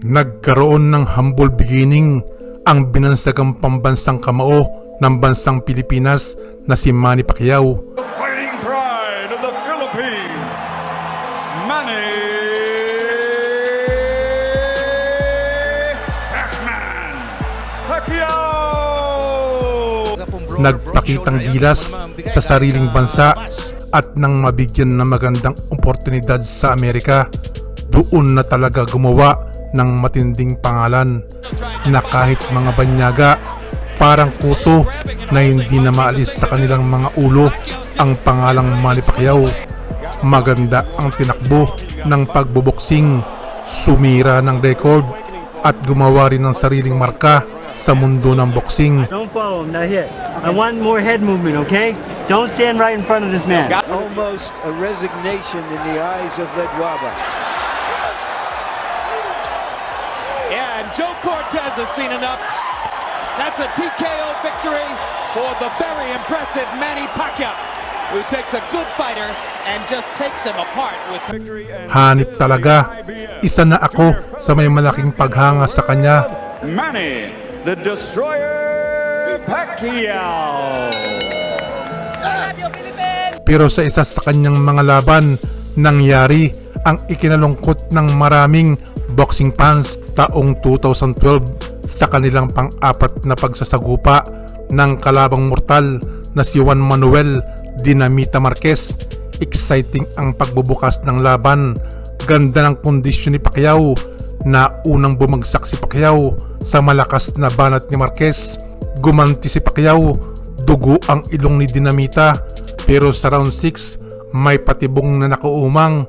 Nagkaroon ng humble beginning ang binansagang pambansang kamao ng bansang Pilipinas na si Manny Pacquiao. the fighting pride of the Philippines, Manny Pacman Pacquiao. Nagpakitang gilas sa sariling bansa at nang mabigyan ng magandang oportunidad sa Amerika, doon na talaga gumawa ng matinding pangalan na kahit mga banyaga parang kuto na hindi na maalis sa kanilang mga ulo ang pangalang Manny Pacquiao. Maganda ang tinakbo ng pagboboksing, sumira ng record at gumawa rin ng sariling marka sa mundo ng boxing. Don't follow him, not hit. I want more head movement, okay? Don't stand right in front of this man. almost a resignation in the eyes of Ledwaba. Yeah, and Joe Cortez has seen enough. That's a TKO victory for the very impressive Manny Pacquiao, who takes a good fighter and just takes him apart with Victory and Hanip talaga. Isa na ako sa may malaking paghanga sa kanya. Manny, the Destroyer Pacquiao. Pero sa isa sa kanyang mga laban, nangyari ang ikinalungkot ng maraming boxing fans taong 2012 sa kanilang pang-apat na pagsasagupa ng kalabang mortal na si Juan Manuel Dinamita Marquez. Exciting ang pagbubukas ng laban. Ganda ng kondisyon ni Pacquiao na unang bumagsak si Pacquiao sa malakas na banat ni Marquez. Gumanti si Pacquiao, dugo ang ilong ni Dinamita pero sa round 6 may patibong na nakuumang.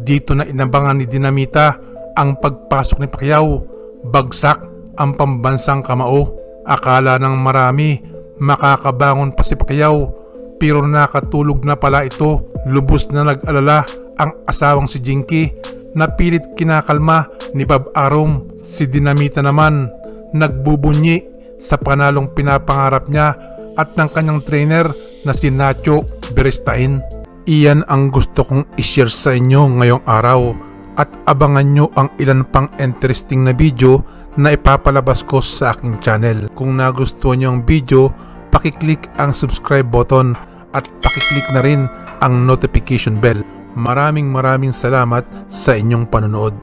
Dito na inabangan ni Dinamita ang pagpasok ni Pacquiao. Bagsak ang pambansang kamao. Akala ng marami makakabangon pa si Pacquiao pero nakatulog na pala ito. Lubos na nag-alala ang asawang si Jinky na pilit kinakalma ni Bob Arum. Si Dinamita naman nagbubunyi sa panalong pinapangarap niya at ng kanyang trainer na si Nacho Berestain. Iyan ang gusto kong ishare sa inyo ngayong araw at abangan nyo ang ilan pang interesting na video na ipapalabas ko sa aking channel. Kung nagustuhan nyo ang video, pakiclick ang subscribe button at pakiclick na rin ang notification bell. Maraming maraming salamat sa inyong panonood.